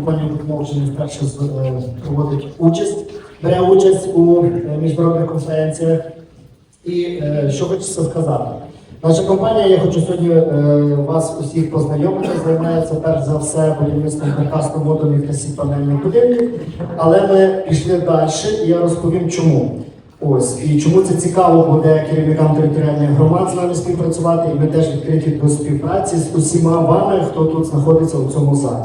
компанія «Букмол» вперше е, проводить участь, бере участь у е, міжнародних конференціях. І е, що хочеться сказати. Наша компанія, я хочу сьогодні вас усіх познайомити, займається перш за все будівництвом каркасно-модульних та сіпанельних будинків, але ми пішли далі, і я розповім чому. Ось і чому це цікаво буде керівникам територіальних громад з нами співпрацювати, і ми теж відкриті до співпраці з усіма вами, хто тут знаходиться у цьому залі.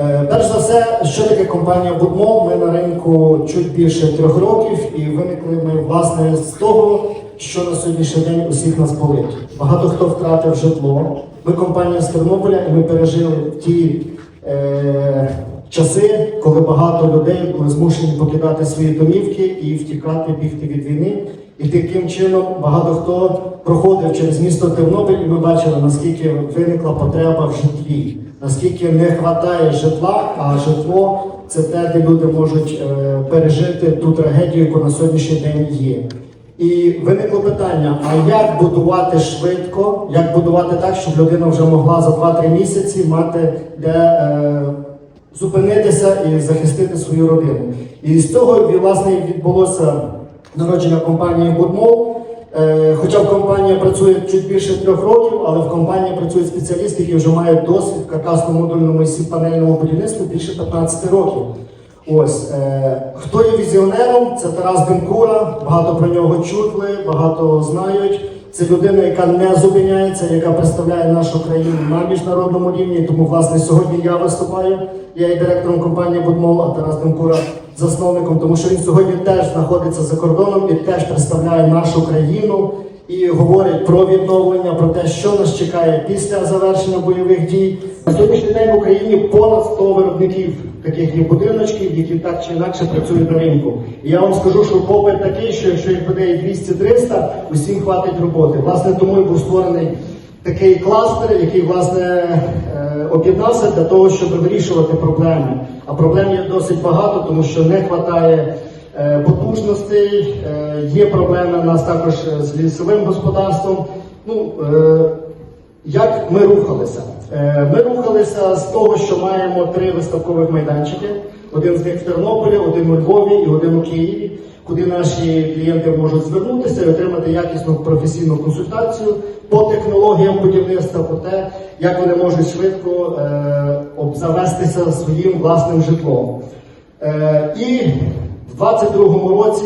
Е, Перш за все, що таке компанія Будмол? Ми на ринку чуть більше трьох років, і виникли ми власне з того, що на сьогоднішній день усіх нас болить. Багато хто втратив житло. Ми компанія з Тернополя, і ми пережили ті е, часи, коли багато людей були змушені покидати свої домівки і втікати, бігти від війни. І таким чином багато хто проходив через місто Тернопіль, і ми бачили, наскільки виникла потреба в житлі, наскільки не вистачає житла, а житло це те, де люди можуть е, пережити ту трагедію, яка на сьогоднішній день є. І виникло питання: а як будувати швидко, як будувати так, щоб людина вже могла за 2-3 місяці мати де е, зупинитися і захистити свою родину. І з цього власне відбулося народження компанії Будмол. Е, Хоча в компанії працює чуть більше трьох років, але в компанії працюють спеціалісти, які вже мають досвід каркасно-модульному і сіпанельному будівництву більше 15 років. Ось е, хто є візіонером? Це Тарас Бенкура. Багато про нього чутли, багато знають. Це людина, яка не зупиняється, яка представляє нашу країну на міжнародному рівні. Тому, власне, сьогодні я виступаю. Я є директором компанії Будмол, а Тарас Демкура засновником, тому що він сьогодні теж знаходиться за кордоном і теж представляє нашу країну і говорить про відновлення, про те, що нас чекає після завершення бойових дій. На сьогоднішній день в Україні понад 100 виробників таких є будиночків, які так чи інакше працюють на ринку. І я вам скажу, що попит такий, що якщо їх буде і 200-300, усім хватить роботи. Власне, тому і був створений такий кластер, який власне е, об'єднався для того, щоб вирішувати проблеми. А проблем є досить багато, тому що не вистачає потужностей, е, є проблеми у нас також е, з лісовим господарством. Ну, е, як ми рухалися? Ми рухалися з того, що маємо три виставкових майданчики. Один з них в Тернополі, один у Львові і один у Києві, куди наші клієнти можуть звернутися і отримати якісну професійну консультацію по технологіям будівництва, по те, як вони можуть швидко обзавестися своїм власним житлом. І 22-му році,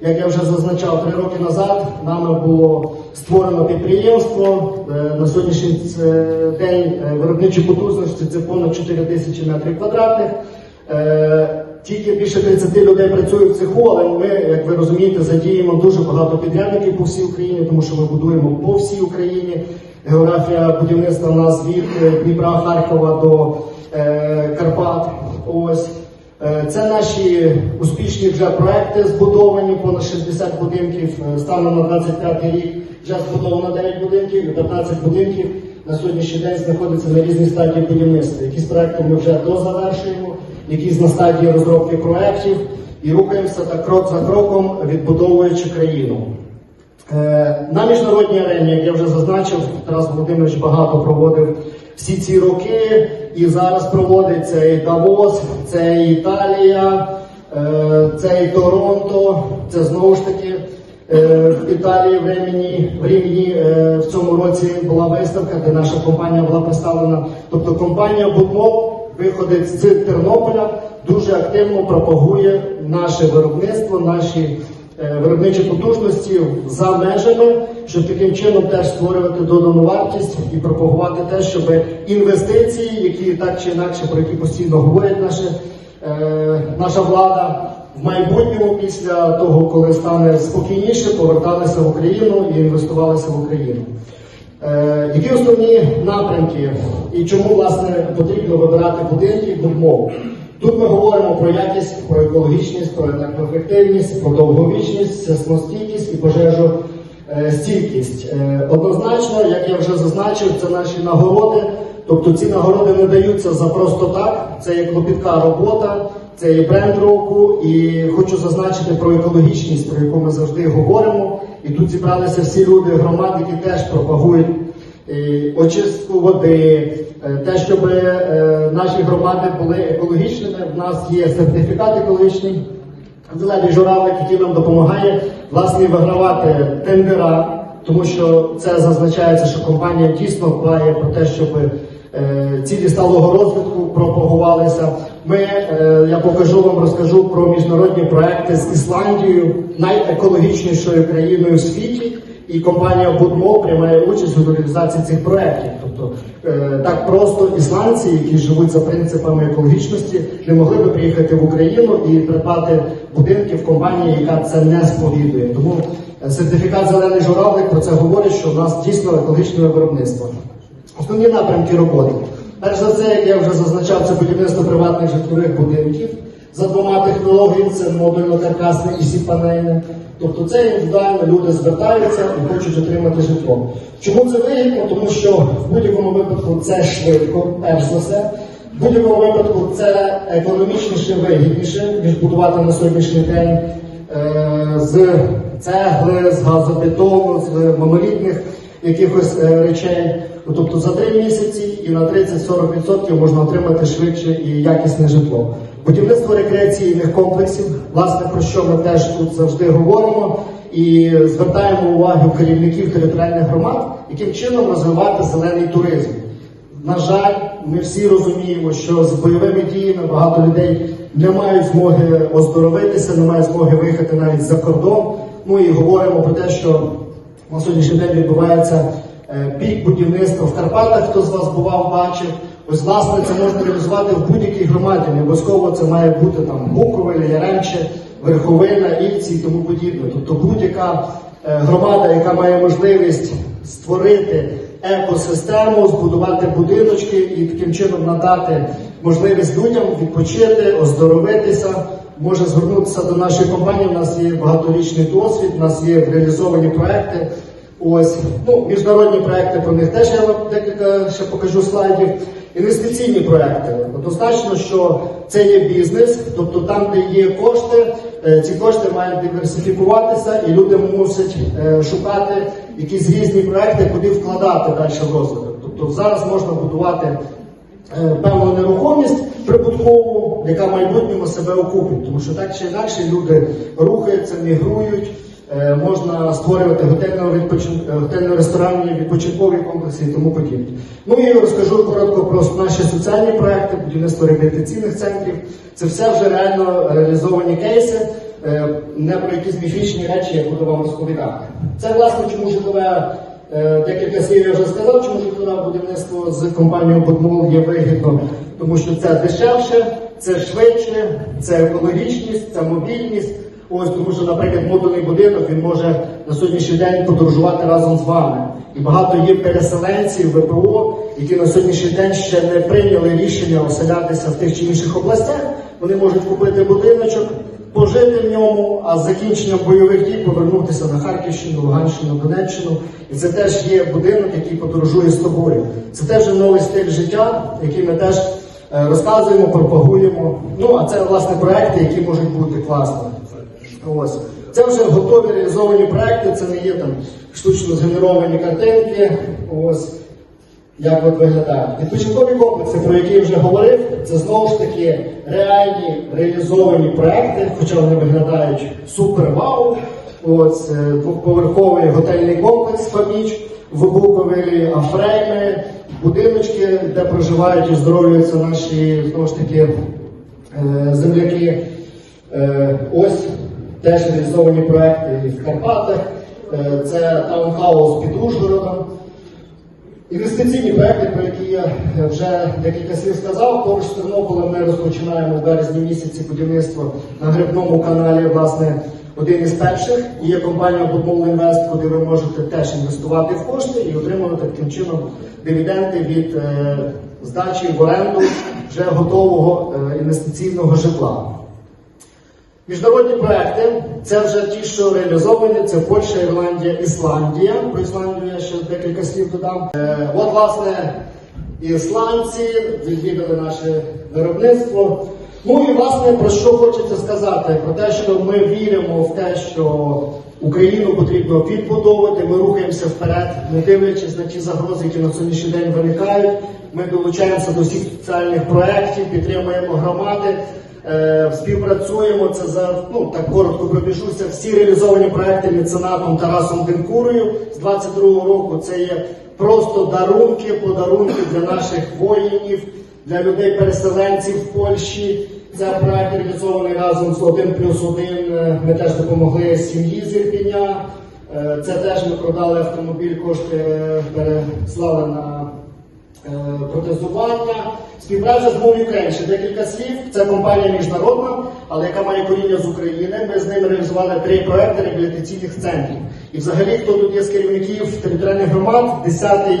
як я вже зазначав три роки назад, нами було створено підприємство. Е, на сьогоднішній е, день е, виробничі потужності це понад 4 тисячі метрів квадратних. Тільки більше 30 людей працює в цеху, але ми, як ви розумієте, задіємо дуже багато підрядників по всій Україні, тому що ми будуємо по всій Україні. Географія будівництва у нас від Дніпра, Харкова до Карпат. Ось. Е, Це наші успішні вже проекти збудовані, понад 60 будинків. Е, Станом на 25 рік вже збудовано 9 будинків і 15 будинків на сьогоднішній день знаходяться на різній стадії будівництва. Якісь проекти ми вже дозавершуємо, якісь на стадії розробки проєктів і рухаємося так крок за кроком, відбудовуючи країну. Е, На міжнародній арені, як я вже зазначив, Тарас Володимирович багато проводив всі ці роки, і зараз проводить це і Давос, це Італія, е, це і Торонто, це знову ж таки е, в Італії в Ремені, в Рівні в цьому році була виставка, де наша компанія була представлена. Тобто компанія Будмов виходить з Тернополя, дуже активно пропагує наше виробництво, наші виробничі потужності за межами, щоб таким чином теж створювати додану вартість і пропагувати те, щоб інвестиції, які так чи інакше про які постійно говорять наші, е, наша влада, в майбутньому, після того, коли стане спокійніше, поверталися в Україну і інвестувалися в Україну. Е, які основні напрямки і чому власне потрібно вибирати будинки будмову? Тут ми говоримо про якість, про екологічність, про енергоефективність, про довговічність, сейсмостійкість і пожежостійкість. Е, Однозначно, як я вже зазначив, це наші нагороди. Тобто ці нагороди не даються за просто так. Це є клопітка робота, це є бренд року. І хочу зазначити про екологічність, про яку ми завжди говоримо. І тут зібралися всі люди громад, які теж пропагують е, очистку води, е, те, щоб е, наші громади були екологічними. В нас є сертифікат екологічний. Зелений журавлик, який нам допомагає власне вигравати тендера, тому що це зазначається, що компанія дійсно дбає про те, щоб е, цілі сталого розвитку пропагувалися. Ми, я покажу вам, розкажу про міжнародні проекти з Ісландією, найекологічнішою країною в світі. І компанія Будмол приймає участь у реалізації цих проєктів. Тобто е, так просто ісландці, які живуть за принципами екологічності, не могли би приїхати в Україну і придбати будинки в компанії, яка це не сповідує. Тому е, сертифікат зелений журавлик про це говорить, що в нас дійсно екологічне виробництво. Основні напрямки роботи. Перш за все, як я вже зазначав, це будівництво приватних житлових будинків за двома технологіями: це модульно-каркасне і сіпанельне. Тобто це індивідуально люди звертаються і хочуть отримати житло. Чому це вигідно? Тому що в будь-якому випадку це швидко, перш за все. В будь-якому випадку це економічніше, вигідніше, ніж будувати на сьогоднішній день е, з цегли, з газобетону, з монолітних якихось е, речей. Ну, Тобто за три місяці і на 30-40% можна отримати швидше і якісне житло. Будівництво рекреаційних комплексів, власне, про що ми теж тут завжди говоримо, і звертаємо увагу керівників територіальних громад, яким чином розвивати зелений туризм. На жаль, ми всі розуміємо, що з бойовими діями багато людей не мають змоги оздоровитися, не мають змоги виїхати навіть за кордон. Ну і говоримо про те, що на сьогоднішній день відбувається е, пік будівництва в Карпатах. Хто з вас бував, бачив. Ось власне це можна реалізувати в будь-якій громаді. Не обов'язково це має бути там Буковель, Яремче, Верховина, Ільці і тому подібне. Тобто будь-яка е, громада, яка має можливість створити екосистему, збудувати будиночки і таким чином надати можливість людям відпочити, оздоровитися, може звернутися до нашої компанії. У нас є багаторічний досвід, у нас є реалізовані проекти. Ось ну міжнародні проекти про них теж я вам декілька ще покажу слайдів. Інвестиційні проекти. Однозначно, що це є бізнес, тобто там, де є кошти, е, ці кошти мають диверсифікуватися, і люди мусять е, шукати якісь різні проекти, куди вкладати далі в розвиток. Тобто зараз можна будувати певну нерухомість прибуткову, яка в майбутньому себе окупить, тому що так чи інакше люди рухаються, мігрують. Е, Можна створювати готельно-ресторанні відпочинкові комплекси і тому подібне. Ну і розкажу коротко про наші соціальні проекти, будівництво реабілітаційних центрів. Це все вже реально реалізовані кейси, е, не про якісь міфічні речі я буду вам розповідати. Це власне чому житлове е, декілька слів я вже сказав, чому житлове будівництво з компанією Будмол є вигідно, тому що це дешевше, це швидше, це екологічність, це мобільність. Ось тому, що, наприклад, модульний будинок він може на сьогоднішній день подорожувати разом з вами. І багато є переселенців ВПО, які на сьогоднішній день ще не прийняли рішення оселятися в тих чи інших областях. Вони можуть купити будиночок, пожити в ньому, а з закінченням бойових дій повернутися на Харківщину, Луганщину, Донеччину. І це теж є будинок, який подорожує з тобою. Це теж новий стиль життя, який ми теж е, розказуємо, пропагуємо. Ну а це власне проекти, які можуть бути класними. Ось. Це вже готові реалізовані проекти, це не є там штучно згенеровані картинки. Ось як от виглядають. Відпочинкові комплекси, про які я вже говорив, це знову ж таки реальні реалізовані проекти, хоча вони виглядають супер вау. Ось е, двохповерховий готельний комплекс Фаміч в Буковелі, Афрейми, будиночки, де проживають і оздоровлюються наші знову ж таки е, земляки. Е, Ось теж реалізовані проекти в Карпатах. Це таунхаус під Ужгородом. Інвестиційні проекти, про які я вже декілька слів сказав, поруч з Тернополем ми розпочинаємо в березні місяці будівництво на грибному каналі, власне, один із перших. І є компанія Будмол Інвест, куди ви можете теж інвестувати в кошти і отримувати таким чином дивіденди від е, здачі в оренду вже готового е, інвестиційного житла. Міжнародні проекти це вже ті, що реалізовані. Це Польща, Ірландія, Ісландія. Про Ісландію я ще декілька слів додам. Е, от, власне, ісландці відвідали наше виробництво. Ну і власне про що хочеться сказати? Про те, що ми віримо в те, що Україну потрібно відбудовувати. Ми рухаємося вперед, не дивлячись на ті загрози, які на сьогоднішній день виникають. Ми долучаємося до всіх соціальних проєктів, підтримуємо громади. Е, співпрацюємо це за ну так коротко пробіжуся. Всі реалізовані проекти меценатом Тарасом Денкурою з 22-го року. Це є просто дарунки, подарунки для наших воїнів, для людей-переселенців в Польщі. Це проект реалізований разом з 1 плюс 1. Ми теж допомогли сім'ї з Ірпіня. Е, Це теж ми продали автомобіль, кошти е, переслали на е, протезування. Співпраця з Move. Ще декілька слів. Це компанія міжнародна, але яка має коріння з України. Ми з ними реалізували три проекти реабілітаційних центрів. І взагалі, хто тут є з керівників територіальних громад, 10-й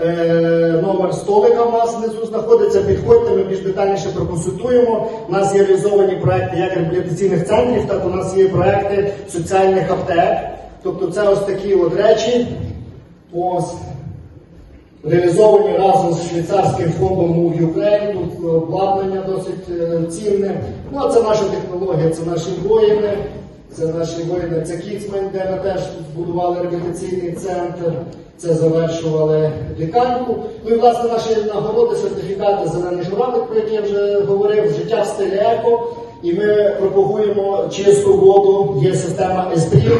е, номер столика у нас внизу знаходиться. Підходьте, ми більш детальніше проконсультуємо. У нас є реалізовані проекти як реабілітаційних центрів, так у нас є проекти соціальних аптек. Тобто це ось такі от речі. Ось реалізовані разом з швейцарським фондом Move Ukraine. Тут обладнання досить е, цінне. Ну а це наша технологія, це наші воїни, це наші воїни, це Кіцмен, де ми теж збудували реабілітаційний центр. Це завершували лікарню. Ну і власне наші нагороди, сертифікати зелений журавлик, про які я вже говорив, життя в стилі еко. І ми пропагуємо чисту воду, є система Естрім.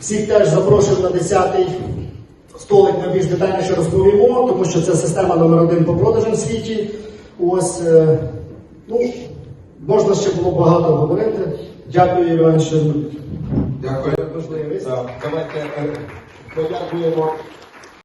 Всіх теж запрошую на 10-й Столик ми більш детальніше розповімо, тому що це система номер один по продажам в світі. Ось, е, ну, можна ще було багато говорити. Дякую, Іван, що Дякую. можливість. Давайте е, Подякуємо